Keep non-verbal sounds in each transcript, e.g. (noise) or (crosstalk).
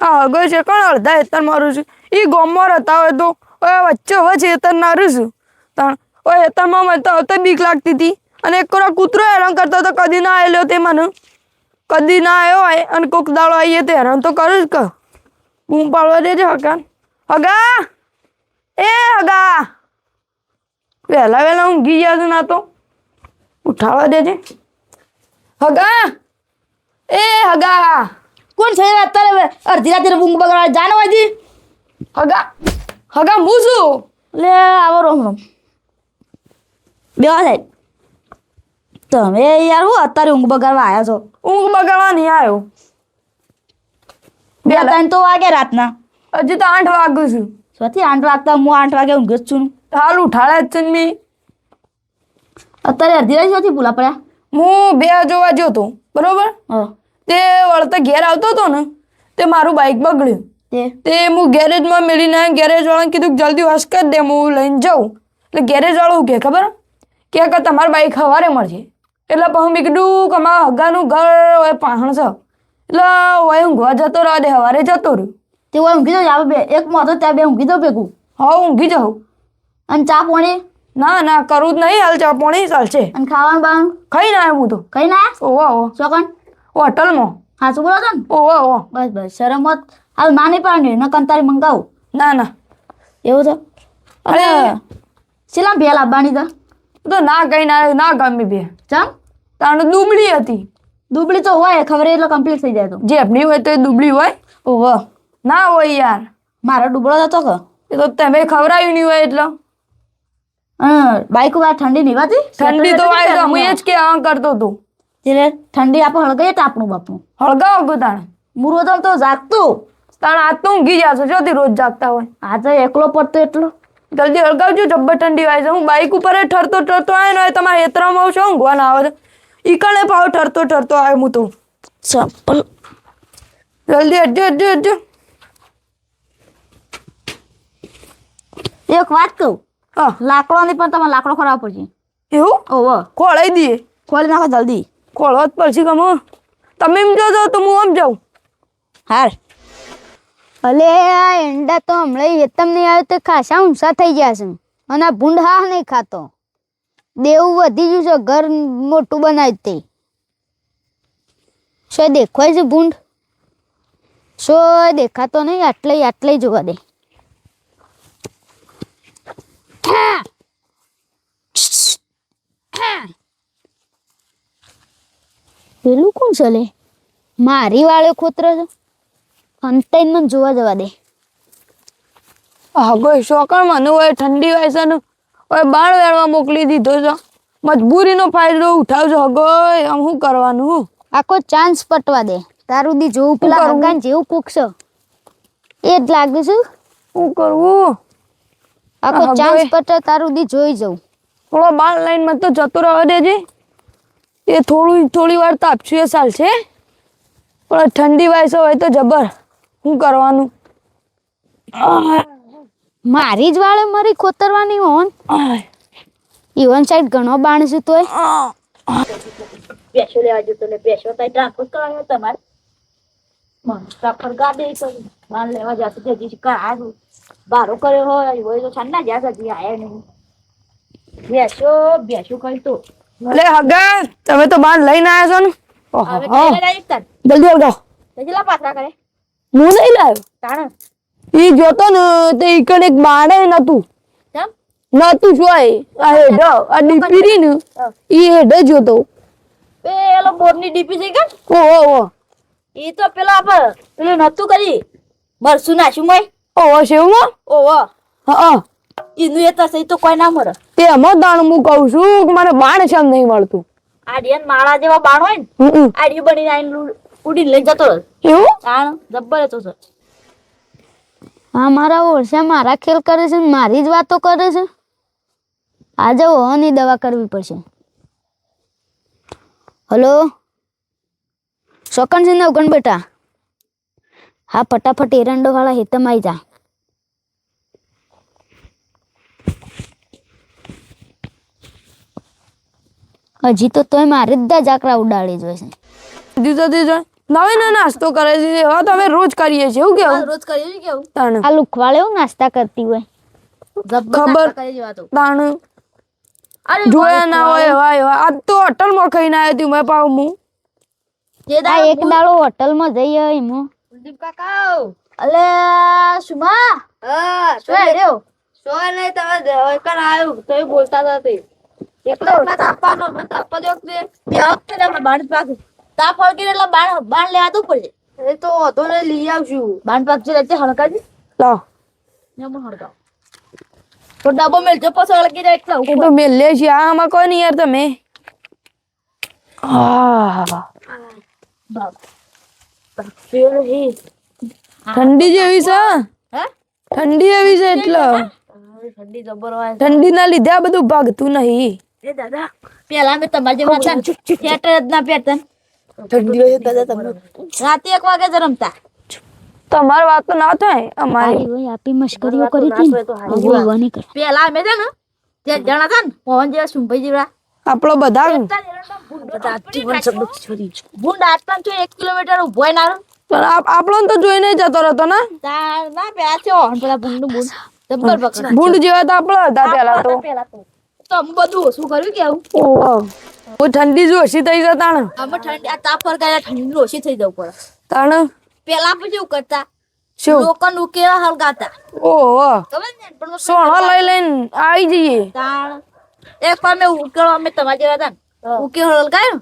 આ હગો છે કોણ? અડધા હેતર મારું છું. એ ગોમમાં રહેતા હોય તો ઓય વચ્ચે વચ્ચે હેતર નારું છું તાણ, ઓય હેતરમાં મને તો બીક લાગતી હતી. અને એક કોરા કૂતરો હેરાન કરતો તો કદી ના આવેલો તે મને. કદી ના આવ્યો હોય અને કોક દાડો આવીએ તો હેરાન તો કરું જ કહ બૂમ પાડવા દેજે હકાન. હગા! એ હગા! વહેલા વહેલા ઊંઘી ગયા છે ના તો. ઉઠાડવા દેજે. હગા! એ હગા! કોણ છે અત્યારે અડધી રાતે ઊંઘ બગાડવા જાનો હજી હગા હગા હું છું. લે આવો રોમ રોમ. બે સાહેબ. તમે યાર હું અત્યારે ઊંઘ બગાડવા આવ્યા છો? ઊંઘ બગાડવા નહીં આવ્યો. બે ત્રણ તો વાગે રાતના. હજી તો આઠ વાગ્યું છું. સ્વાથી આઠ વાગતા હું આઠ વાગે ઊંઘ જ છું હાલ ઉઠાડે જ છે મેં. અત્યારે અડધી રાત સુધી ભૂલા પડ્યા? હું બે જોવા જ્યો તો બરોબર? હા. તે વળતા ઘેર આવતો હતો ને તે મારું બાઇક બગડ્યું. તે? હું ગેરેજમાં મેળીને ગેરેજવાળાને કીધું કે જલ્દી વોશ કરી દે હું લઈને જાઉં. એટલે ગેરેજવાળું કે ખબર? કે કે તમારું બાઇક સવારે મળશે. એટલે પછી મેં કીધું કે મારા હગાનું ઘર હોય પાહણ છે. એટલે હોય ઊંઘવા જતો રહ્યો દે સવારે જતો રહ્યો. તે હોય ઊંઘી જાવ બે એક મોતો ત્યાં બે ઊંઘી દો ભેગું. હા ઊંઘી જાઉં. અને ચા પોણી? ના ના કરું જ નહીં હાલ ચા પોણી ચાલશે. અને ખાવાનું બાવાનું? ખાઈ ના હું તો. ખાઈ ના ઓવા ઓવા ચોકન હોટલમાં? હા શું બોલો છો ને? ઓ ઓ બસ બસ શરમ મત હાલ ના નહીં પાડની ન કંતારી મંગાવું. ના ના. એવું છે? અરે શેલા ભેલ આવવાની છે તો ના કઈ ના ના ગમે બે. ચમ? તાણ દુબળી હતી. દુબળી તો હોય ખબર એટલે કમ્પ્લીટ થઈ જાય તો. જેપની હોય તો એ દુબળી હોય? ઓહો. ના હોય યાર. મારો ડૂબળો હતો કે? એ તો તમે ખવડાવ્યું નહીં હોય એટલે. બાઈક વાર ઠંડી નહીં વાતી ઠંડી તો વાય તો હું એ જ કે આ કરતો હતો. એટલે ઠંડી આપણે હળગાઈએ તાપણું બાપનું હળગાવો ગો તાણ મુરો તો જાગતું. તાણ આજ તો ઊંઘી જશો જોતી રોજ જાગતા હોય. આજે એકલો પડતો એટલો. જલ્દી હળગાવજો જબ્બર ઠંડી વાય છે. હું બાઇક ઉપર ઠરતો ઠરતો આવ્યો ને તમારે હેતરામાં આવું છો ઊંઘવા ના આવે છે. ઈ કણે પાવ ઠરતો ઠરતો આવ્યો હું તો. ચપ્પલ. જલ્દી હટજો હટજો હટજો. એક વાત કહું. હા. લાકડોની પણ તમારે લાકડો ખરાબ પડશે. એવું? ઓહો. ખોળાઈ દઈએ. ખોલી નાખો જલ્દી. ખોળવા જ પડશે ગમો તમે એમ જોજો, તો હું આમ જાઉં. હાર. અલે, આ એંડા તો હમણાં એતમ નહીં આવ્યો, તો ખાસા ઊંસા થઈ ગયા છે. અને આ ભૂંડ હા નહીં ખાતો. દેવું વધી ગયું છે, ઘર મોટું બનાવી તે શું દેખાય છે ભૂંડ? શું દેખાતો નહીં, આટલે આટલે જોવા દે. પેલું કોણ છે મારી વાળો ખોતરો છે. અંતાઈને મને જોવા જવા દે. હા કોઈ શોકણ મને હોય ઠંડી છે હોય બાણ વેળવા મોકલી દીધો છો. મજબૂરીનો ફાયદો ઉઠાવજો હગોય. આમ શું કરવાનું આખો ચાન્સ પટવા દે. તારું દી જોવું પેલા? હગાન જેવું કૂકશો એ જ લાગે છે. શું કરવું? આખો ચાન્સ પટવા પટે તારું દી જોઈ જવું. થોડો બાણ લાઈનમાં તો જતો રહેવા દેજે. એ થોડું થોડી વાર તાપશું એ ચાલશે પણ ઠંડી વાયસો હોય તો જબર. શું કરવાનું? મારી જ વાળે મારી ખોતરવાની હોન. ઈવન સાઈડ ઘણો બાણ છે તોય. પેશો લેવા જતો એટલે પેશો તાઈ ટ્રાન્સફર કરાવ્યો તમારે. ટ્રાન્સફર ગાડી તો માલ લેવા જતો તે હજી કાઢું બારો કર્યો હોય હોય તો ના જ્યાં હજી આયા નહીં. બેસો બેસો કઈ તો. અલે હગા તમે તો બહાર લઈને આવ્યા છો ને. ઓહો, ડાયરેક્ટ તાર જલ્દી પાછા કરે. હું નહીં લાવ્યો? તાણ. ઈ જોતો ને તે ઈ એક બાણે નતું. નતું શું આ હેડ આ ડીપી ને હા. ઈ હેડ જોતો. પેલો બોરની ડીપી છે કે ઓ ઓ ઓ એ તો પેલા આપણે પેલું નતું કરી. મરસું નાખ્યું મય. ઓહો ઓ હા હા. એનું એ થશે તો કોઈ ના મરે. તે અમો દાણ હું કહું છું કે મને બાણ છે એમ નહીં મળતું. આડિયન માળા જેવા બાણ હોય ને હમ બની બનીને આઈને ઉડીને લઈ જતો એવું? તાણ જબ્બર હતો સર હા મારા ઓળશા મારા ખેલ કરે છે ને મારી જ વાતો કરે છે. આજે ઓહની દવા કરવી પડશે. હલો? શોકન છે નવગણ બેટા. હા ફટાફટ એરંડો વાળા હેતમ આવી જા. હજી તો તોય મારે જ જાકરા ઉડાડી જોઈશે દીધો દીધો. નવીન નાસ્તો કરે છે. હવે તો અમે રોજ કરીએ છીએ એવું કેવું? રોજ કરીએ છીએ કેવું? તાણ. આ લુખવાળે એવું નાસ્તા કરતી હોય? ખબર. તાણ. જોયા ના હોય એવા એવા આજ તો હોટલમાં ખાઈને આવ્યો હતી મેં પાવ હું. જે આ દાડો એક દાડો હોટલમાં આવી એમાં કુલદીપ કાકા અલે સુમા. હા શું રહ્યો? શું નહીં તમે દેવકર આવ્યું તો બોલતા હતા તે એટલે મત આપવાનો મત આપવા દો કે બે વખતે ને આપણે બાણ પાક. તાપ ફળકી એટલે બાણ બાણ લેવા તો પડે. એ તો હતો ને લઈ આવશું બાણ પાક છે એટલે હળકાજી લાવ ને હું હળગાવ તો ડબ્બો મેલજો પછી હળકી જાય એટલે એ તો મેલે છે આમાં કોઈ નહીં યાર તમે. આહ, બાપ ફેર હે. ઠંડી જેવી છે? હે? ઠંડી એવી છે એટલે. ઠંડી જબર હોય. ઠંડીના લીધે આ બધું ભાગતું નહીં. એ દાદા. પેલા અમે તમારા જેવા હતા થિયેટર જ ના પહેરતા ઠંડી હોય દાદા તમને. રાતે એક વાગે જ રમતા. તમારી વાત તો ના થાય અમારી. હોય આપી મશ્કરીઓ કરી હતી પેલા અમે છે ને જે જણા હતા ને પવન જેવા સુંભાઈ જેવા. આપણો બધા ભૂંડ આટલા છો એક કિલોમીટર ઊભો ના આપણો તો જોઈને જતો રહેતો ને. તાર ના પેલા છે ભૂંડ. ભૂંડ જેવા તો આપણો હતા પેલા તો. પેલા તો. તો અમે બધું ઓછું કર્યું કેવું ઓહો બહુ ઠંડી જો ઓછી થઈ જતા ને અમે ઠંડી આ તાપ ફરકાયા ઠંડી ઓછી થઈ જવું પડે. તાણ? પેલા પણ કેવું કરતા? શું? લોકો ઉકેલા હલગાતા. ઓહો સોણો લઈ લઈને આવી જઈએ. તાણ. એક વાર મેં ઉકેળો અમે તમારા જેવા હતા ને. ઉકેળો હલગાયો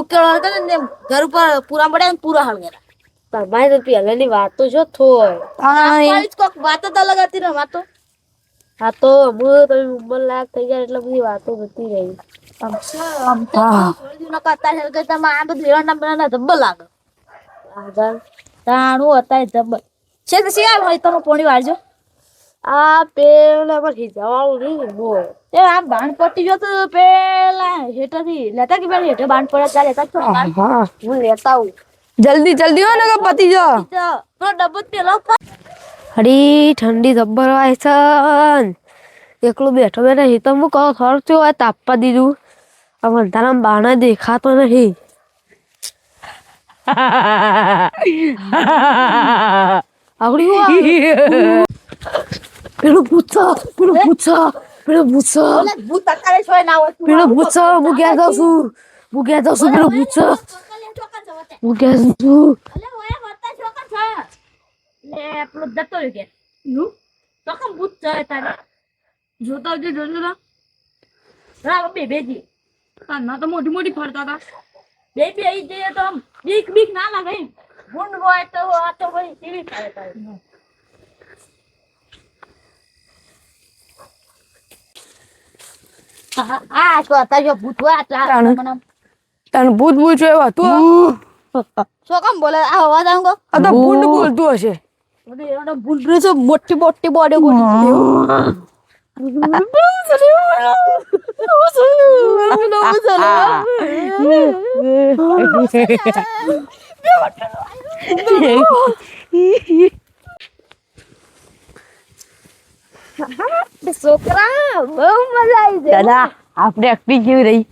ઉકેળો હલગાયો ને ઘર ઉપર પૂરા મળ્યા ને પૂરા હલગેલા. તમારી તો પહેલાની વાતો જો થોય. કોક વાત જ અલગ હતી ને વાતો. હા તો હું તમે ઉંમર લાયક થઈ જાય એટલે બધી વાતો જતી રહી. હા. હા હું જલ્દી જલ્દી હોય ને પતી જો ડબ્બો પેલો અરે ઠંડી જબ્બર હોય છે એકલો બેઠો બેઠો હિતમ હું કહો થોડું થયો હોય તાપવા દીધું આ વધારામાં બાણા દેખાતો નહીં આવડી હું પેલું પૂછો પેલું પૂછો પેલું પૂછો ઓલા ભૂત અત્યારે છોય ના હોય તું પેલું પૂછો હું ગયા જાઉં છું હું ગયા જાઉં છું પેલું પૂછો હું ગયા જાઉં છું અલે ઓય વત્તા છોકર છે લે પેલો જતો રહ્યો કે નું તો કેમ ભૂત જાય તારે? જોતો જે જોજો ના હા બે બેજી ના તો મોટી મોટી ફરતા હતા. બે બે આઈ જઈએ તો આમ બીક બીક ના લાગે ગુંડ હોય તો આ તો ભાઈ કેવી થાય તારે? આ તો અત્યારે ભૂત હોય આટલા. તને ભૂત ભૂત એવા તું (laughs) શું કામ બોલે? આ અવાજ આવું આ તો ભૂંડ બોલતું હશે. ભૂંડરી છે મોટી મોટી બોડી બોડી છોકરા બહુ મજા આવી જાય દાદા આપણે એક્ટિંગ કેવી રહી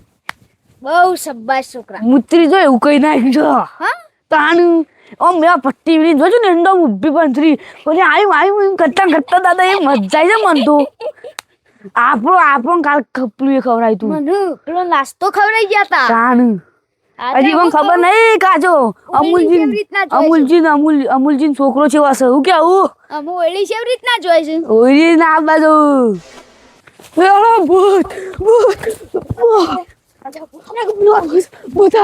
બહુ શાબાશ છોકરા મુત્રી જો એવું કઈ નાખ્યું છે તાણ. ઓમ મેં પટ્ટી વીણી જોજો ને એમ ઊભી પંથરી પછી આવ્યું આવ્યું એમ કરતા કરતા દાદા એ મજા છે મન તો. આપણો આપણો કાલ ખપલું એ ખવડાય તું. મનુ પેલો નાસ્તો ખવડાઈ ગયા તા. તાણ. હજી પણ ખબર નહીં કાજો. અમુલજી અમુલજી અમુલ છે? અમૂલજી છોકરો છે વાસ. હું કેવું અમુ એલી કેવી રીતના જોઈ છે? ઓરી ના બાજુ. એલો ભૂત ભૂત ભૂત. ભૂત.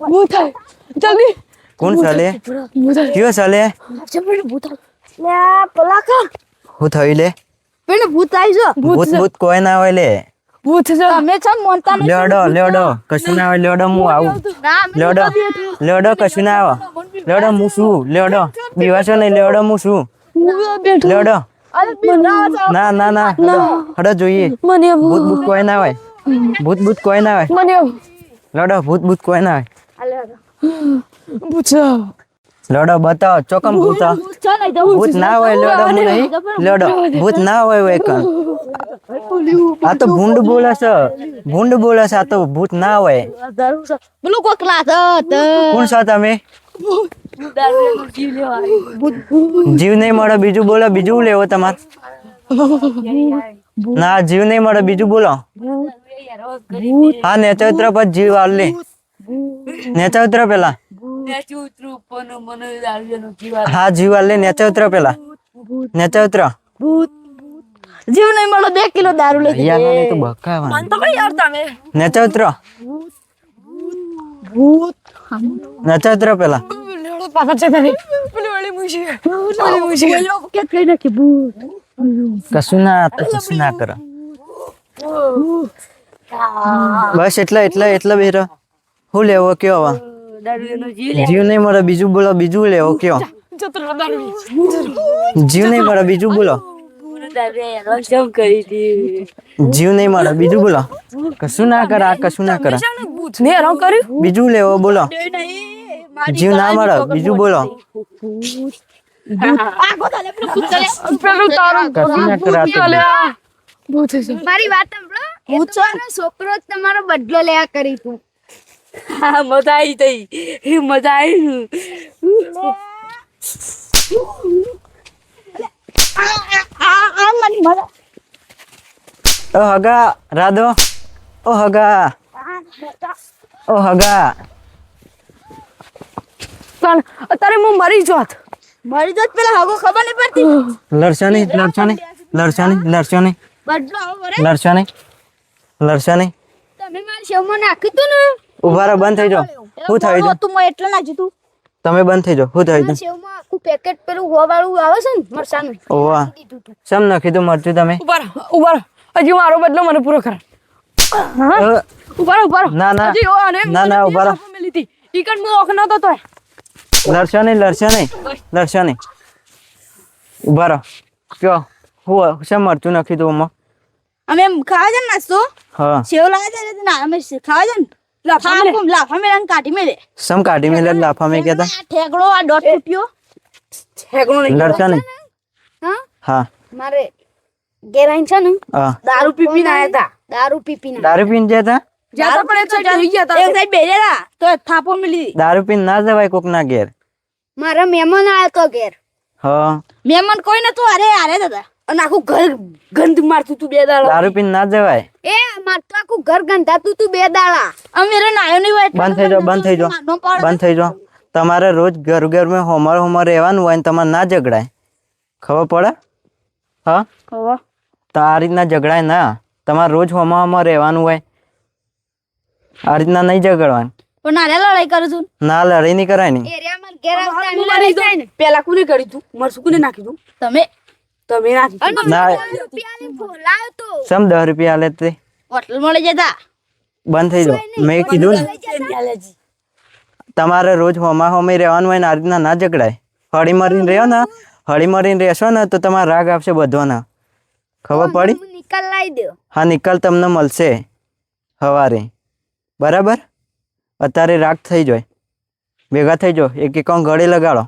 ભૂત. જલ્દી. કોણ ચાલે? કયો ચાલે? હું થયું લે? પેલો ભૂત આવી છે ભૂત ભૂત કોઈ ના હોય લે. ભૂત છે. તમે છે ને મોનતા નથી લેવડો લેવડો કશું ના હોય લેવડો હું આવું. લેવડો લેવડો કશું ના આવે. લેવડો હું છું લેવડો. બીવાશો નહીં લેવડો હું બિરાવા છે ના ના ના હડો જોઈએ. ભૂત ભૂત કોઈ ના હોય. ભૂત ભૂત કોઈ ના હોય. લેવડો ભૂત ભૂત કોઈ ના હોય. ભૂત લડો બતાવો ચોકમ ભૂત. ભૂત ના હોય લડો નહીં. લડો ભૂત ના હોય હોય કણ આ તો ભૂંડ બોલે છે. ભૂંડ બોલે છે આ તો ભૂત ના હોય. બોલો કોક લાત કોણ છો તમે? જીવ નહીં મળે બીજું બોલો બીજું લેવો તમારે. ના જીવ નહીં મળે બીજું બોલો. હા નેચા ઉતરા પછી જીવ આલે. નેચા ઉતરા પેલા. નેચું ઉતરું ઉપરનું મને દારૂડિયાનો જીવ હા જીવ આલે નેચા ઉતરો પેલા નેચા ઉતરા જીવ નહીં મળો બે કિલો દારૂ લઈ યાર મને તો બકાવા તો કઈ યાર તમે નેચા ઉતરો નેચા ઉતરો પેલા લેવડો છે તારી. પેલી વળી મૂછી વળી મૂછી કે કઈ નાખી ભૂત. કશું ના કશું ના કરો. બસ એટલા એટલા એટલા બેરો હું લેવો કયો દારૂડિયાનો જીવ નહીં મારે બીજું બોલો બીજું લેવો કયો. જીવ નહીં મારે બીજું બોલો. જીવ નહીં મારે બીજું બોલો. કશું ના કરા કશું ના કરે. બીજું લેવો બોલો. જીવ ના મળો બીજું બોલો. મારી વાત છોકરો તમારો બદલો લેવા કરી તું. હા મજા આવી તઈ મજા આવી ઓ હગા રાધો. ઓ હગા. ઓ હગા. પણ અત્યારે હું મરી જોત. મરી જોત પેલા હગો ખબર નહીં પડતી? લડશો નહીં લડશો નહીં લડશો નહીં લડશો નહીં. બદલો આવો બરે લડશો નહીં લડશો નહીં. તમે મારી શવમાં નાખ્યું તું ને? ઊભા રહો બંધ થઈ જાઓ. શું થયું છે? તું મેં એટલે ના જીતું. તમે બંધ થઈ જાઓ શું થયું છે. શેવમાં કુ પેકેટ પેલું હોવાળું આવે છે ને મરસાનું ઓવા સમ નાખી તો. મરચું તમે? ઊભા રહો, ઊભા રહો. હજી મારો બદલો મને પૂરો કર ઊભા રહો, ઊભા રહો. ના ના. હજી ઓ અને ના ના ઊભા રહો. મેલી હતી. ઈ કણ હું ઓખ નતો તોય. લડશો નહીં લડશો નહીં. લડશો નહીં. ઊભા રહો. કયો? હું શેમ મરચું નાખી દઉં આમાં અમે એમ ખાવા જ ને નાસ્તો? હા. સેવ લાવે છે ને ના અમે ખાવા જ ને? લાફા મેલે. લાફા લાફા મેળા ને કાઢી મેળે સમ કાઢી મેલે લાફા મેં કહેતા? આ ઠેકડો આ દોઢ ફૂટ્યો ઠેકણું નહીં. લડશો નહીં? હા? હા. મારે ગેરાઈન છે ને દારૂ પીપીને આયા હતા દારૂ પીપીને દારૂ પીન જતા જ્યાં તો પણ એક સાઈડ જોઈ ગયા એક તા. સાઈડ બેરેલા તો થાપો મિલી દારૂ પીન ના જવાય કોક ના ઘેર? મારા મહેમાન આયો તો ઘેર. હા. મહેમાન કોઈ નતું અરે આરે દાદા અને આખું ઘર ગંધ મારતું તું બે દાડા. દારૂ પીને ના જવાય? એ માર તો આખું ઘર ગંધાતું તું બે દાડા. અમે રે નાયો નહીં હોય બંધ થઈ જાઓ બંધ થઈ જાઓ બંધ થઈ જાઓ. તમારે રોજ ઘર ઘર મેં હોમર હોમર રહેવાનું હોય ને તમારે ના ઝઘડાય. ખબર પડે? હા? તો આ રીતના ઝઘડાય ના. તમારે રોજ હોમર હોમા રહેવાનું હોય. આ રીતના નહીં ઝઘડવાનું. પણ નારે લડાઈ કરું છું. ના લડાઈ નહીં કરાય નહીં એરિયા માં ઘેર આવતા મારી ને. પેલા કોને કરી તું? મરસું કોને નાખી તું? તમે તું. અને ના. સમ દસ રૂપિયા આલે તે? હોટલ મળી જતા. બંધ થઈ જાઓ. મેં કીધું ને. તમારે રોજ હોમા હોમી રહેવાનું હોય ને આ રીતના ના ઝઘડાય હળી મરીને રહ્યો ને હળી મરીને રહેશો ને તો તમારે રાગ આપશે બધોના. ખબર પડી? હું નિકાલ લાવી દો. હા નિકાલ તમને મળશે. સવારે બરાબર? અત્યારે રાગ થઈ જાય. ભેગા થઈ જાઓ. એક એક ગળે લગાડો.